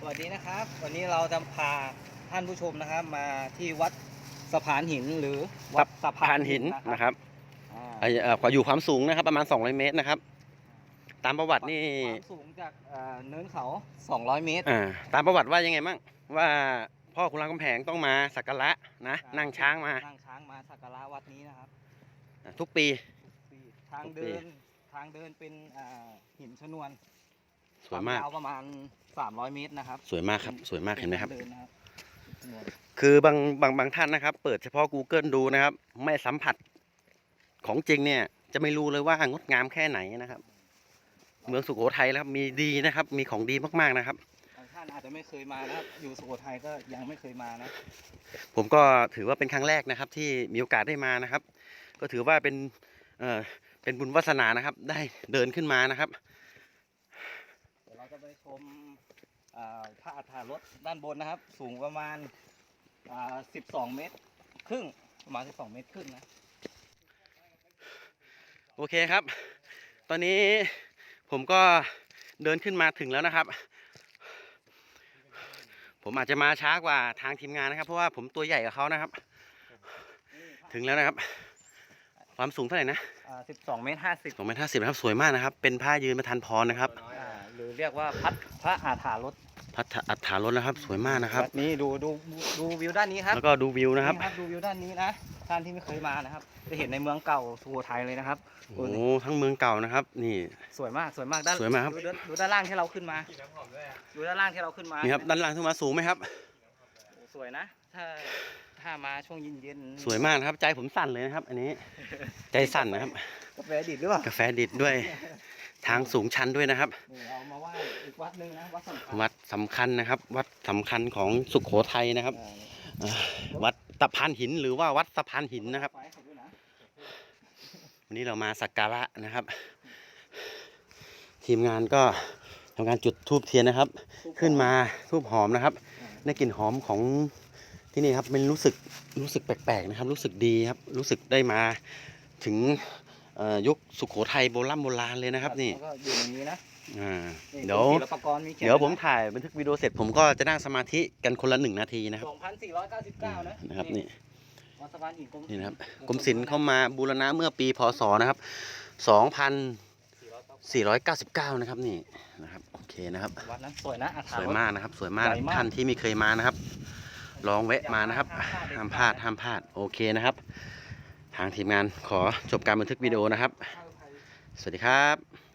สวัสดีนะครับ วันนี้เราจะพาท่านผู้ชมนะครับ มาที่วัดสะพานหินหรือวัดสะพานหินนะครับอ่าไอ้เอ่อความอยู่ความสูงนะครับ ประมาณ 200 เมตรนะครับ ตามประวัตินี่ความสูงจากเอ่อเนินเขา 200 เมตรอ่าตามประวัติว่ายังไงบ้างว่าพ่อคุณรามคำแหงต้องมาสักการะนะอ่นั่งช้างมานั่งช้างมาสักการะวัดนี้นะครับทุกปีทางเดินทางเดินเป็นอ่าหินชนวน สวยมากควาวประมาณ300เมตรนะครับสวยมากครับ สวยมากเห็นไหมครับป็ทางดินนะครับชนวนคือบางบางบางท่านนะครับ เปิดเฉพาะ Google ดูนะครับ ไม่สัมผัสของจริงเนี่ย จะไม่รู้เลยว่างดงามแค่ไหนนะครับ เมืองสุโขทัยแล้วครับมีดีนะครับ มีของดีมากๆนะครับ บางท่านอาจจะไม่เคยมานะครับอยู่สุโขทัยก็ยังไม่เคยมานะผมก็ถือว่าเป็นครั้งแรกนะครับ ที่มีโอกาสได้มานะครับ ก็ถือว่าเป็นเอ่อเป็นบุญวาสนานะครับ ได้เดินขึ้นมานะครับ เดี๋ยวเราจะไป ชมอ่าพระอัฐารถด้านบนนะครับ สูงประมาณอ่า12 เมตร ครึ่งประมาณ 12 เมตรครึ่งนะ โอเคครับ ตอนนี้ผมก็เดินขึ้นมาถึงแล้วนะครับ ผมอาจจะมาช้ากว่าทางทีมงานนะครับ เพราะว่าผมตัวใหญ่กว่าเขานะครับ ถึงแล้วนะครับ ความสูงเท่าไหร่นะอ่า12 เมตร50 สองเมตรห้าสิบนะครับสวยมากนะครับ เป็นผ้ายืนประทานพรนะครับ อ่าห รือเรียกว่าพัดพระอาถารถพัฒอัฏฐารถนะครับ สวยมากนะครับ วัดนี้ดูดูดูวิวด้านนี้ครับแล้วก็ดูวิวนะครับ ดูวิวด้านนี้นะท่านที่ไม่เคยมานะครับ จะเห็นในเมืองเก่าสุโขทัยเลยนะครับโอ้โหทั้งเมืองเก่านะครับ นี่ สวยมากสวยมากด้านสวยมากครับ ดูด้านดูด้านล่างที่เราขึ้นมาดูด้านล่างที่เราขึ้นมานี่ครับด้านล่างขึ้นมาสูงไหมครับโอ้สวยนะถ้าถ้ามาช่วงเย็นๆสวยมากนะครับ ใจผมสั่นเลยนะครับ อันนี้ ใจสั่นนะครับ กาแฟดิบหรือเปล่ากาแฟดิบด้วย ทางสูงชันด้วยนะครับนี่เรามาไหว้อีกวัดหนึ่งนะ วัดสำคัญวัดสำคัญนะครับ วัดสำคัญของสุขโขทัยนะครับอ่าอ่าวัดตะพานหินหรือว่าวัดสะพานหินนะครับ ไฟเขาด้วยนะวันนี้เรามาสักการะนะครับ ทีมงานก็ทำการจุดธูปเทียนนะครับ ขึ้นมาธูปหอมนะครับ ได้กลิ่นหอมของที่นี่ครับมันรู้สึกรู้สึกแปลกๆนะครับ รู้สึกดีครับ รู้สึกได้มาถึงเอ่อ ยุคสุขโขทัยโบราณโบราณเลยนะครับ นี่แล้วก็อยู่อย่างนี้นะอ่านี่เดี๋ยวศิลปากรมีขีนเดี๋ยวผมถ่ายบันทึกวิดีโอเสร็จผมก็จะนั่งสมาธิกันคนละหนึ่งนาทีนะครับสองพันสี่ร้อยเก้าสิบเก้านะนะครับนี่วัดสะพานหินกรมนี่นะครับกรมศิลป์เข้ามาบูรณะเมื่อปีพศนะครับ2499นะครับนี่นะครับโอเคนะครับวัดนั้นสวยนะอาสถารวยถมากนะครับ สวยมากใหญ่มากท่านที่ไม่เคยมานะครับ ลองแวะมานะครับห้ามพลาดห้ามพลาดโอเคนะครับ ทางทีมงานขอจบการบันทึกวิดีโอนะครับ สวัสดีครับ